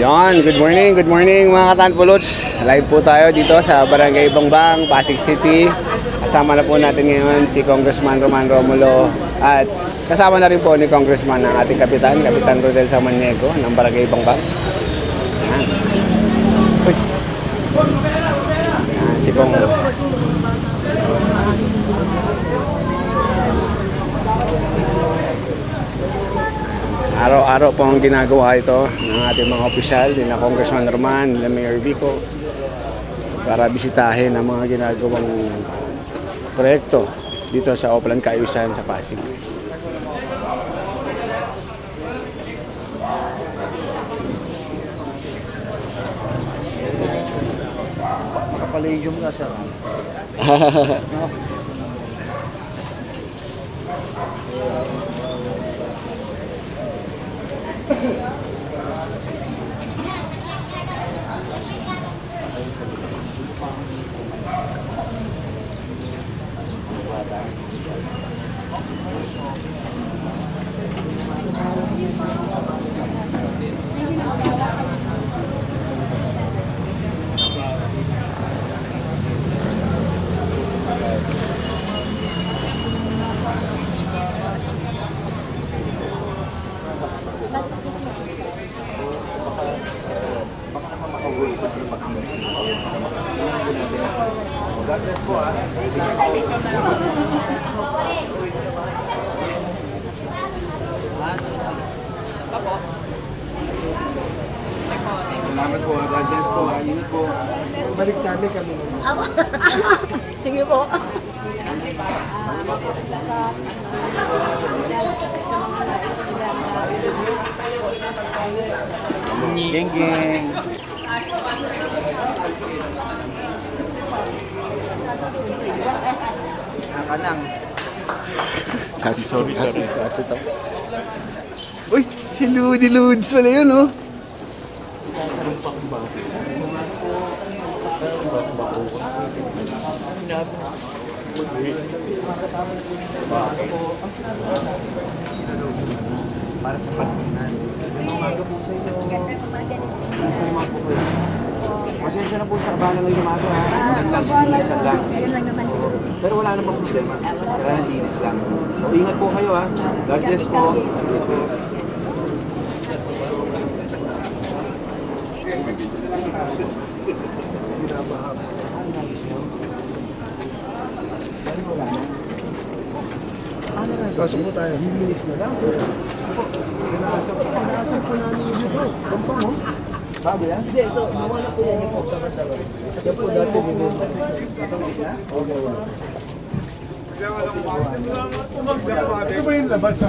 Yon, good morning, good morning mga katanpuluts. Live po tayo dito sa Barangay Bangbang, Pasig City. Kasama na po natin ngayon si Congressman Roman Romulo at kasama na rin po ni Congressman ang ating kapitan, Kapitan Rodel Samaniego ng Barangay Bangbang. Yan. Yan, si Kong. Araw-araw po ang ginagawa ito ng ating mga opisyal, nila Congressman Roman, nila Mayor Vico, para bisitahin ang mga ginagawang proyekto dito sa Oplan Kaayusan sa Pasig. Kapaligium nga sir. Salamat po, God bless po, ingat po. Balik kami kami naman. Sige po. Geng geng. Nakanang. Kasi, sorry, sorry. Kasi. Uy, si Ludi Ludes pala yun, oh. Para sa pagkinan. Umaga po sa inyo. Isa naman po kayo. Pasensya na po sa abala ngayong umaga ha. Magandang linisan lang. Pero wala namang problema. Kailangan linis lang. So ingat po kayo ha. God bless po. Ingat po. Tayo, hilinis na lang. Ako, pinaasap po, pinaasap po namin yung dito. Kumpang mo? Bago yan? Hindi, ito, nawala po yan yung sabat-sabat. Kasi po dati binili. Okay, wala. Ito ba yung labas sa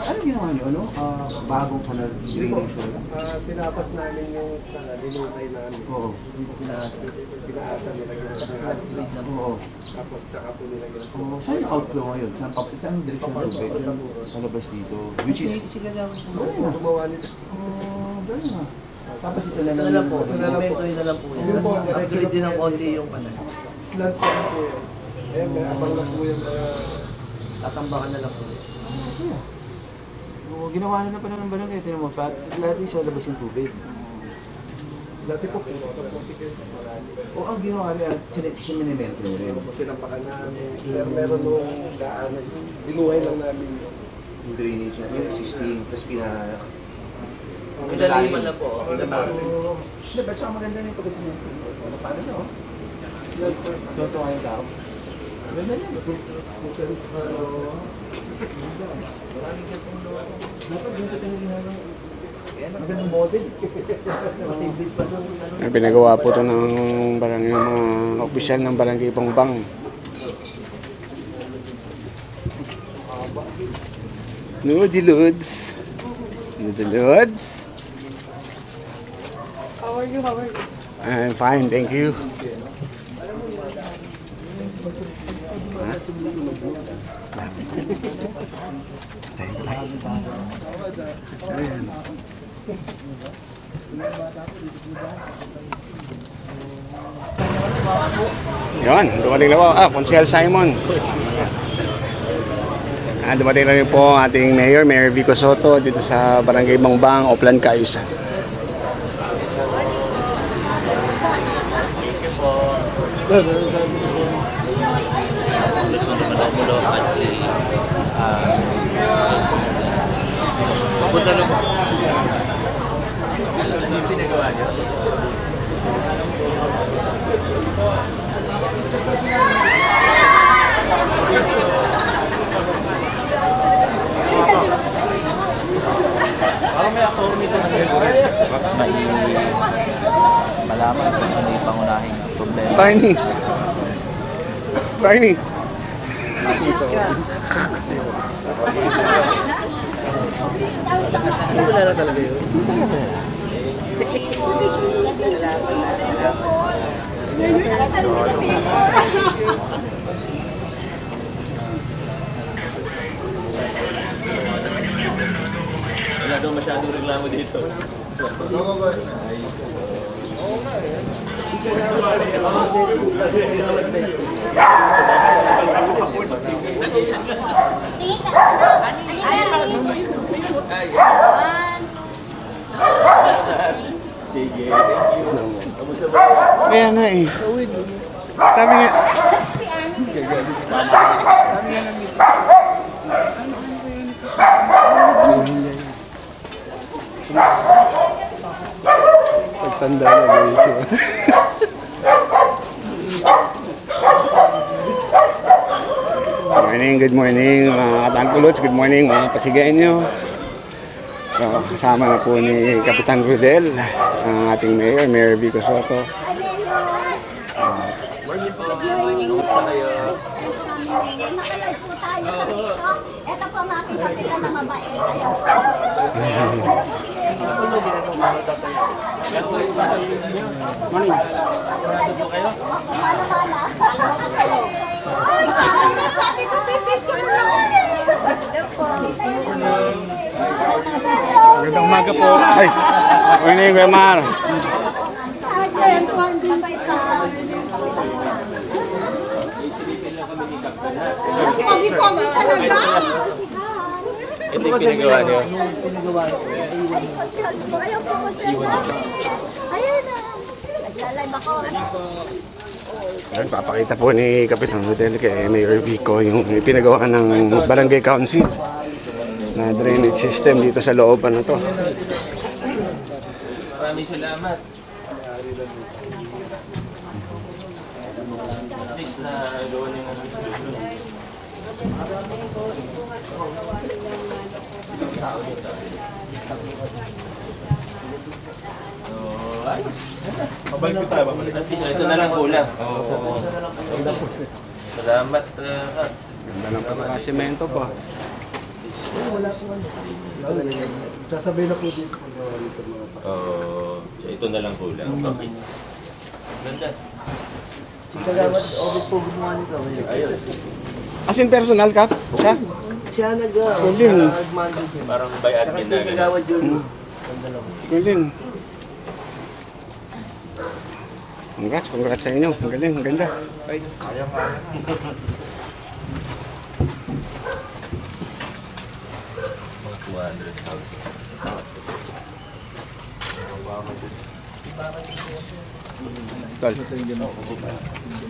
Ano ginawa niyo, ano? Ah, bagong pala irrigation. Ah, tinapas namin yung uh, namin. Oo. Pinaasa, pinaasa nila yun outlet. Oo. Tapos tsaka po nila yun. Oo. Saan yung outflow ngayon? Saan, pa, saan ang direksyon ng tubig? Sa labas dito. Which is... Sila lang gumawa nila. Oh, ganun na. Tapos ito na Ito lang na lang po, yung- yun na lang po yun. Yun po, Tapos upgrade din ng konti yung panel. Slant rin po yan. Eh, may abang na po yung mga... Tatambakan na lang po. Oo, ginawa na na pa na ng barangay. Tinan mo, pa, lahat sa labas yung tubig. Dati po, puro ito po ticket. Ang ginawa rin, sin- sinimetro rin. Ano po pinapakan namin. Pero meron nung daanan. Binuhay lang namin yun. Yung drainage na, yung existing, tapos pina... Pinaliman na po. Hindi, ba't saka maganda na yung pagkasinento? Ano, paano na, oh? Slant po. Totoo yung tao. Ganda yan. Dapat dito tayo ginagawa. Magandang model. Matibig pa doon. Ang pinagawa po ito ng barangay, ng mga opisyal ng barangay Bangbang. Ludi Ludes. Ludi Ludes. How are you? How are you? I'm fine, thank you. Yun, dumating na po. Ah, Consel Simon. Ah, dumating na rin po ang ating Mayor, Mayor Vico Soto dito sa Barangay Bangbang, Oplan, Cayusan. Mulo at si... Punta na po. Ano yung pinagawa niyo? May malaman kung sino yung pangunahing problema. Tiny. Tiny. Wala na talaga yun. Wala daw masyadong reklamo dito. Sige. Kaya nga eh. Sabi nga, Pagtanda na ba ito? Good morning, good morning mga katangkulots, good morning mga pasigain nyo. So, kasama na po ni Kapitan Rudel, ang ating mayor, Mayor Vico Soto. Nakalive po tayo sa TikTok. Ito po ang aking kapitan na mabait. Sabi ko, pipicture lang. Magandang umaga po. Ay, morning, Kuya Mar. Pogi-pogi talaga. Ito yung pinagawa niyo. Ayaw po ko siya. Ayun na. Nagla-live ako. Nagpapakita po ni Kapitan Rudel kay Mayor Vico yung pinagawa ng Barangay Council na drainage system dito sa looban na to. Maraming salamat. At least na gawa niyo na Babalik ko tayo, babalik. At least ito na lang kulang. Oo. Salamat. ah, Ganda ng pagkakasimento po. Sasabay na po dito pag gawa nito mga Oo. so ito na lang kulang. Okay. Ganda. Kagawad, office po gumawa nito. Ayos. As in personal, Kap? Siya? Siya nag Galing. siya. Parang by admin na ganun. Kagawad yun. Galing. Congrats, congrats sa inyo. Ang galing, ang ganda. Mga 200,000.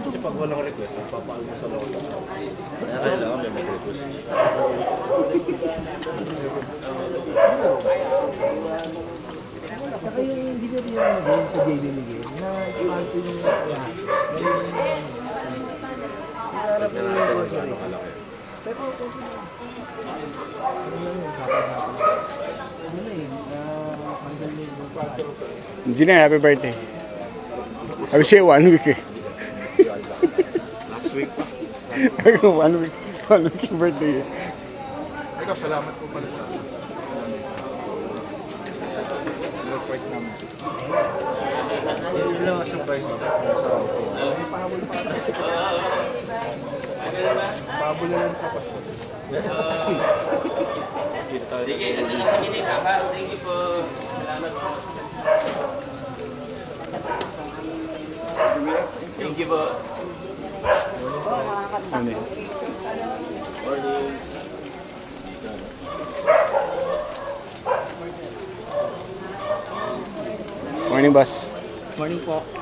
Kasi pag walang request, magpapaalmasal ako sa kanya. Kaya kailangan yung yung ano doon sa JD Miguel na sponsor yung lahat. Yung Harap yung grocery. Pero kung. Ano yun, sabi natin. Ano na yun, hanggang na yung kwarto. Engineer, happy birthday. I wish you one week eh. Last week pa. one week. One week yung birthday eh. Ikaw, salamat po pala sa Yun lang ang surprise ako. Sige, ano na sige ni Kaka. Thank you po. Salamat po. Thank you po. Ano yun? Morning, boss. Morning po.